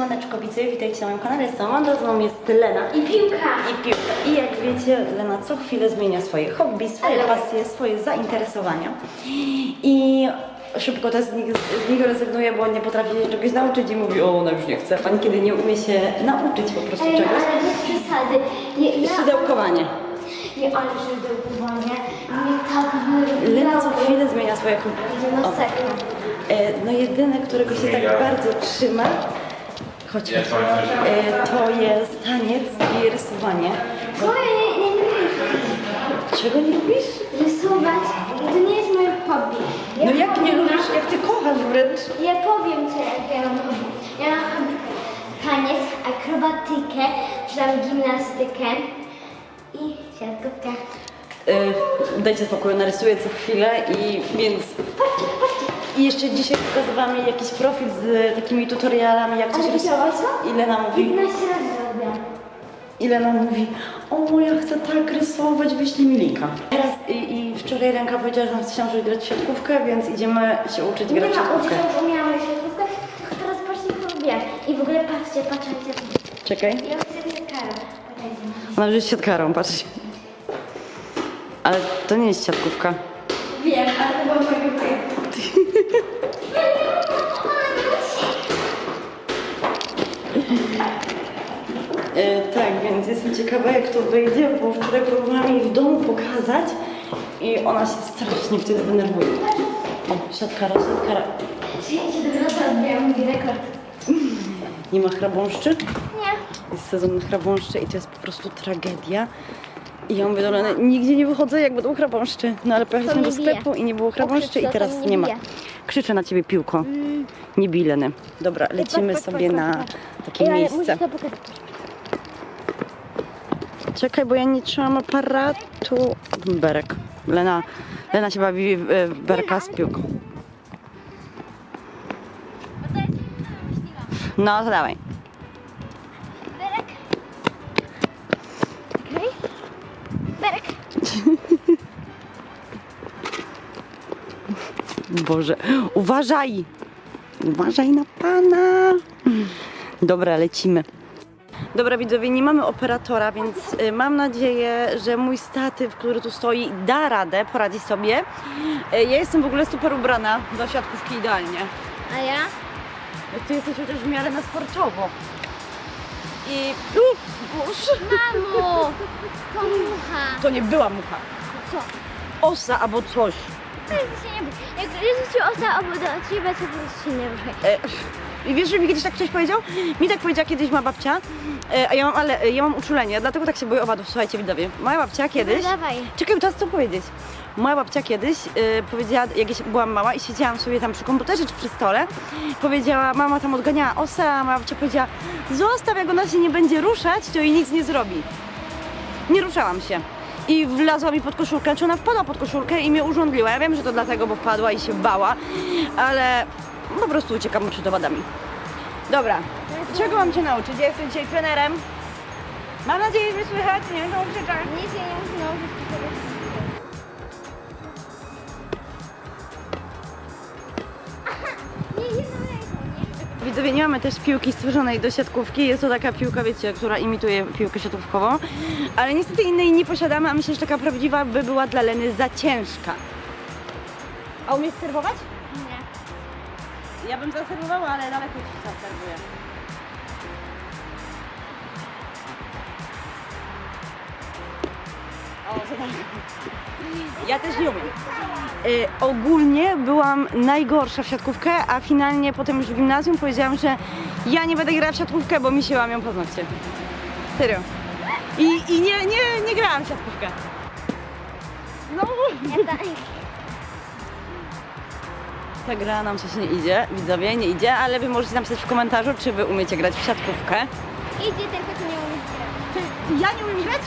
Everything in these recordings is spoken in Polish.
Siemaneczko witajcie na moim kanale, jestem Amanda, z nami jest Lena I piłka. i piłka. I jak wiecie, Lena co chwilę zmienia swoje hobby, swoje Ale- pasje, swoje zainteresowania. I szybko też z nich, z nich rezygnuje, bo nie potrafi się czegoś nauczyć i mówi, o ona już nie chce. Pan kiedy nie umie się nauczyć po prostu Ej, czegoś. ale bez przesady. Ja, ja, Szydełkowanie. nie, ale szydełkowanie. Mnie tak Lena co chwilę zmienia swoje hobby. Idzie na O. sekę. E, No jedyne, którego się tak bardzo trzyma, chodź, chodź, e, to jest taniec i rysowanie. Co? Ja nie, nie lubię Czego nie lubisz? rysować. To nie jest moje hobby. Ja No jak nie lubisz, jak ty kochasz wręcz. Ja powiem co jak ja mam hobby. Ja mam taniec, akrobatykę, czy tam gimnastykę i siatkówkę. E, Dajcie spokój, narysuję co chwilę i więc... I jeszcze dzisiaj pokazywałam jej jakiś profil z takimi tutorialami, jak coś Ale rysować. widziałaś to? I Lena mówi, 15 razy zrobię. I Lena mówi, o ja chcę tak rysować, wyślij mi linka. Teraz i, i wczoraj Lenka powiedziała, że chce się nauczyć grać w siatkówkę, więc idziemy się uczyć grać w ma, siatkówkę. uczyłam, umiałam siatkówkę, tylko teraz patrzcie, co robię. I w ogóle patrzcie, patrzcie. Czekaj. Ja chcę być karą. Ona już jest siatkarą, patrz. Ale to nie jest siatkówka. Wiem, ale to było. E, tak, więc jestem ciekawa jak to wyjdzie, bo wczoraj próbowałam jej w domu pokazać i ona się strasznie wtedy denerwuje. O, siatkara, siatkara. Przyjęcie do grota odbijam mój rekord. Nie ma chrabąszczy? Nie. Jest sezon na chrabąszcze i to jest po prostu tragedia. I ja mówię do Leny, nigdzie nie wychodzę jak będą chrabąszcze. No ale pojechaliśmy do mnie bije. sklepu i nie było chrabąszczy i teraz nie ma. Krzyczę na ciebie piłką. Nie bij Leny. Dobra, lecimy patrz, patrz, sobie patrz, na takie Ej, miejsce. Czekaj, bo ja nie trzymam aparatu. Berek. Lena, Lena się bawi w, berka z piłką. No, to dawaj. Berek. Okej. Berek. Boże, uważaj! Uważaj na pana! Dobra, lecimy. Dobra widzowie, nie mamy operatora, więc y, mam nadzieję, że mój statyw, który tu stoi, da radę, poradzi sobie. Y, Ja jestem w ogóle super ubrana do siatkówki idealnie. A ja? Ty jesteś chociaż w miarę na sportowo. I... Uf, Boże! Mamo! To mucha. To nie była mucha. Co? Osa albo coś. Się nie bój. Jak Jezus ci osa do ciebie, to po prostu się nie. E, I wiesz, że mi kiedyś tak ktoś powiedział? Mi tak powiedziała kiedyś moja babcia, e, a ja mam, ale e, ja mam uczulenie, dlatego tak się boję owadów. Słuchajcie, widzowie. Moja babcia kiedyś... No dawaj. Czekaj, teraz co powiedzieć? Moja babcia kiedyś e, powiedziała, jak ja się- byłam mała i siedziałam sobie tam przy komputerze czy przy stole, powiedziała, mama tam odganiała osę, a moja babcia powiedziała, zostaw, jak ona się nie będzie ruszać, to jej nic nie zrobi. Nie ruszałam się. I wlazła mi pod koszulkę, czy ona wpadła pod koszulkę i mnie urządliła. Ja wiem, że to dlatego, bo wpadła i się bała, ale po prostu uciekam przed owadami. Dobra, czego mam Cię nauczyć? Ja jestem dzisiaj trenerem. Mam nadzieję, że słychać, nie będą krzyczeć. Nic się nie musi nauczyć tego. Widzowie, nie mamy też piłki stworzonej do siatkówki. Jest to taka piłka, wiecie, która imituje piłkę siatkówkową. Ale niestety innej nie posiadamy, a myślę, że taka prawdziwa by była dla Leny za ciężka. A umiesz serwować? Nie. Ja bym zaserwowała, ale daleko ci zaserwuję. O, co tam? Ja też nie umiem. Y, ogólnie byłam najgorsza w siatkówkę, a finalnie potem już w gimnazjum powiedziałam, że ja nie będę grała w siatkówkę, bo mi się łamią paznokcie. Serio. I, i nie, nie, nie grałam w siatkówkę. No, tak. ta gra nam coś nie idzie, widzowie, nie idzie, ale wy możecie napisać w komentarzu, czy wy umiecie grać w siatkówkę. Idzie tylko, co nie umiesz grać. Ty ja nie umiem grać?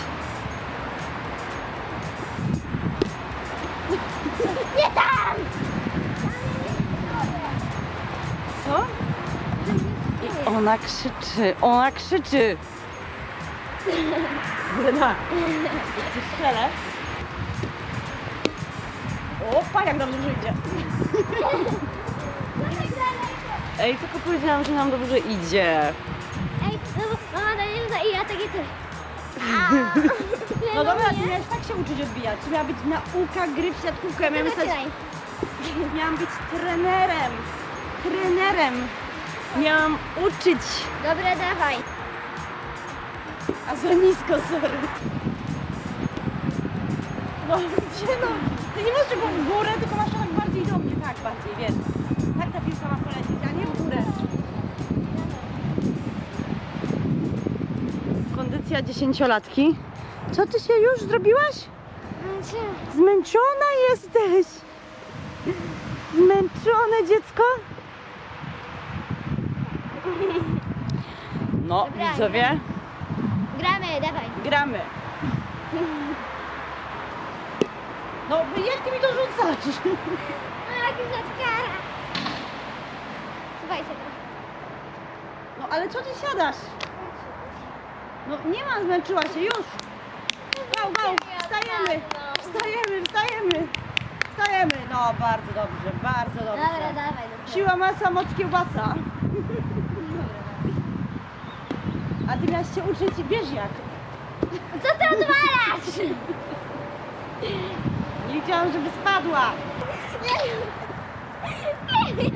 Nie tam! Co? I ona krzyczy, ona krzyczy. Lena, ci strzelę. O, pan jak dobrze że idzie. Ej, tylko powiedziałam, że nam dobrze idzie. Ej, no bo mama daje i ja takie coś. No dobra, ty miałeś tak się uczyć odbijać. To miała być nauka gry w siatkówkę. Ja miałam, stać, Zaczynaj. miałam być trenerem. Trenerem. Miałam uczyć. Dobra, dawaj. A za nisko, sorry. No gdzie no? Ty nie masz czego w górę, tylko masz tak bardziej do mnie. Tak, bardziej, wiesz. Dziesięciolatki. Co ty się już zrobiłaś? Zmęczona jesteś. Zmęczone dziecko? No, Dobra, widzowie, Gramy, dawaj. gramy. No, jak ty mi to rzucasz? No jaki zatkara. Słuchaj się trochę. No, ale co ty siadasz? No, nie ma, zmęczyła się, już. Go, go, wstajemy, wstajemy, wstajemy, wstajemy. No, bardzo dobrze, bardzo Dobra, dobrze. dawaj. dobra. Siła masa, moc kiełbasa. A ty miałaś się uczyć, wiesz jak. Co ty odwalasz? Nie chciałam, żeby spadła. Nie, nie,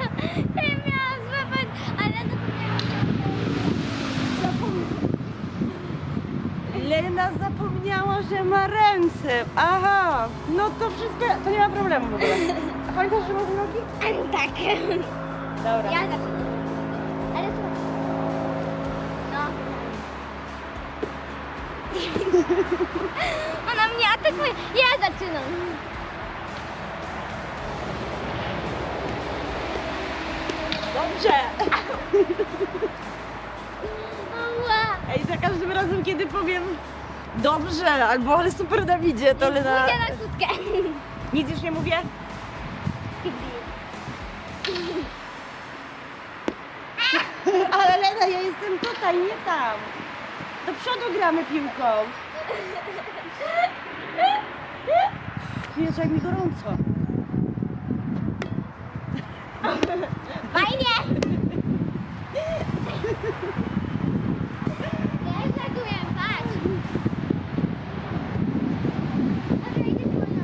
nie miałam złapać, ale zapomniałam. Lena zapomniała, że ma ręce. Aha, no to wszystko, to nie ma problemu w ogóle. A pamiętasz, że masz nogi? Tak. Dobra. Ja zaczynam. Ale co? No. Ona mnie atakuje. Ja zaczynam. Dobrze. Ej, za każdym razem, kiedy powiem dobrze, albo ale super Dawidzie, to Lena... Pójdę na kłódkę. Nic już nie mówię? Ale Lena, ja jestem tutaj, nie tam. Do przodu gramy piłką. Wiesz, jak mi gorąco. Fajnie. Ja już reaguję, patrz. Dobra, idę po nią.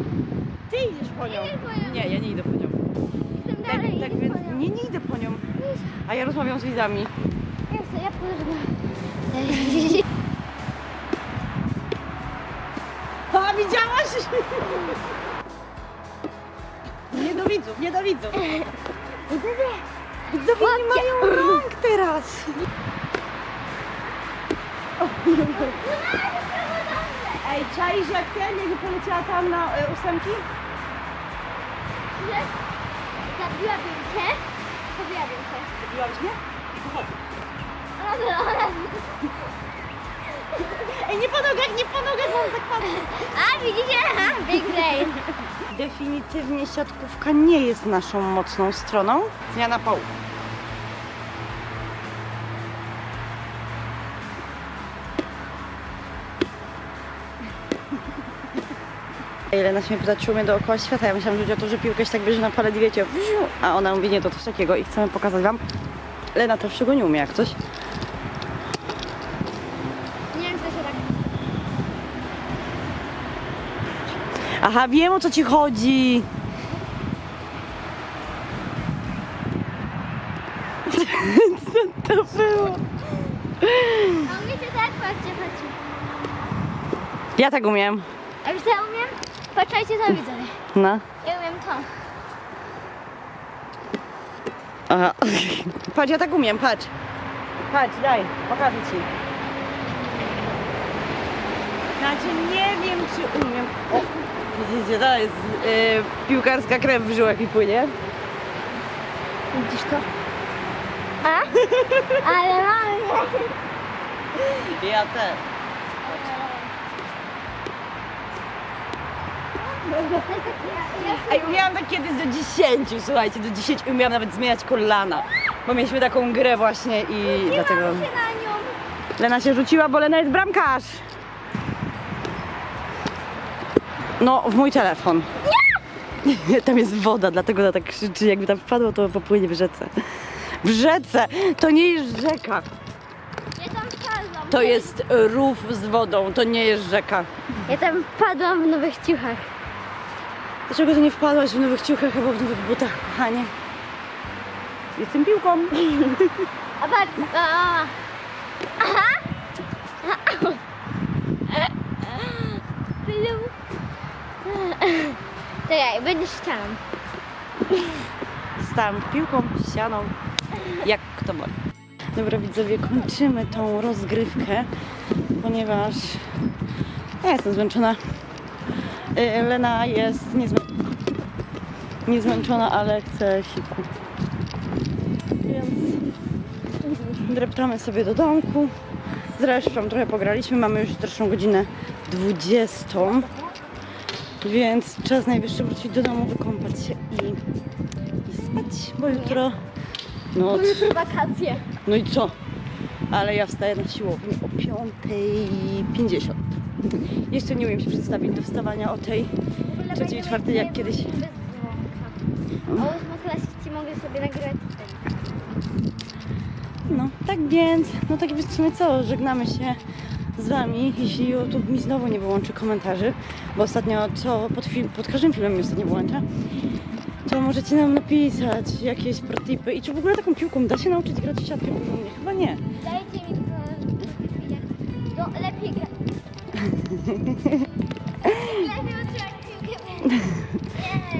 Ty idziesz po nią. Idę po nią. Nie, ja nie idę po nią. Jestem Tak, dalej, tak idę więc po nią. nie, nie idę po nią. A ja rozmawiam z widzami. Ja chcę, ja pożegnam. A widziałaś? Nie do widzów, nie do widzów. Widzowie nie mają rąk teraz. Ej, czaisz jak ten, jakby poleciała tam na y, ósemki? Zabiłabym cię. Zabiłabym cię. Zrobiłabyś mnie? Ona, ona... Ej, nie po nogach, nie po nogach, mam zakładać. A, widzicie? Aha, big brain. Definitywnie siatkówka nie jest naszą mocną stroną. Zmiana połów. Jelena się mnie pyta, czy umie dookoła świata. Ja myślałam, że chodzi o to, że piłkę się tak bierze na palet i wiecie, a ona mówi, nie, to coś takiego i chcemy pokazać wam. Lena to wszego nie umie jak coś. Nie wiem, co się tak... Aha, wiem o co ci chodzi. Co to było? A umiecie tak? Patrzcie, patrzcie. Ja tak umiem. A wiesz co ja umiem? Patrzajcie za widzowie. No. Ja umiem to. Aha. Patrz, ja tak umiem, patrz. Patrz, daj, pokażę ci. Znaczy nie wiem, czy umiem. O, widzicie, to jest y, piłkarska krew w żyłach mi płynie. Widzisz to? A? Ale mam. Ja też. Ej, umiałam tak kiedyś do 10, słuchajcie, do 10 umiałam nawet zmieniać kolana. Bo mieliśmy taką grę właśnie i dlatego... się na nią. Lena się rzuciła, bo Lena jest bramkarz. No, w mój telefon. Nie! Tam jest woda, dlatego ona tak krzyczy. Jakby tam wpadło, to popłynie w rzece. W rzece. To nie jest rzeka. Ja tam wpadłam. To jest rów z wodą. To nie jest rzeka. Ja tam wpadłam w nowych ciuchach. Dlaczego ty nie wpadłaś w nowych ciuchach albo w nowych butach, kochanie? Jestem piłką. A patrz, a. Aha! Plu. Czekaj, będziesz tam. Stałam piłką, ścianą, jak kto woli. Dobra widzowie, kończymy tą rozgrywkę, ponieważ ja jestem zmęczona. Y, Lena jest niezmę... niezmęczona, ale chce siku. Więc dreptamy sobie do domku. Zresztą trochę pograliśmy, mamy już zresztą godzinę 20. Więc czas najwyższy wrócić do domu, wykąpać się i, i spać, bo jutro noc. Jutro wakacje. No i co? Ale ja wstaję na siłownię o 5.50. Jeszcze nie umiem się przedstawić do wstawania o tej trzeciej, czwartej, jak kiedyś. Dzwonka. A ósmoklasisty mogę sobie nagrać. No, tak więc, no tak więc w sumie co, żegnamy się z Wami, jeśli YouTube mi znowu nie wyłączy komentarzy, bo ostatnio co pod, film, pod każdym filmem mi ostatnio wyłącza, to możecie nam napisać jakieś protipy i czy w ogóle taką piłką da się nauczyć grać w siatkę porządnie? Chyba nie. Dajcie mi tylko... jak- No, lepiej gra.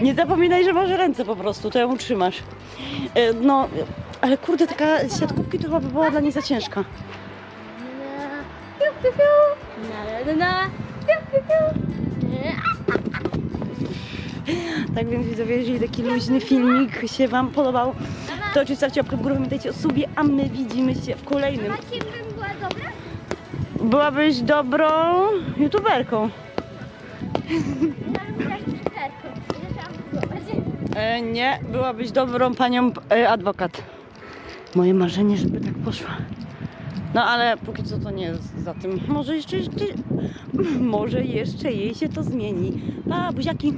Nie. Zapominaj, że masz ręce po prostu, to ją utrzymasz. E, No, ale kurde, taka siatkówki to chyba by była dla niej za ciężka. Tak więc widzowie, jeżeli taki luźny filmik się Wam podobał, to oczywiście stawcie łapkę w górę, pamiętajcie o sobie, a my widzimy się w kolejnym. Była dobra? Byłabyś dobrą youtuberką. E, nie, byłabyś dobrą panią e, adwokat. Moje marzenie, żeby tak poszła. No ale póki co to nie jest za tym. Może jeszcze, jeszcze może jeszcze jej się to zmieni. Pa, buziaki.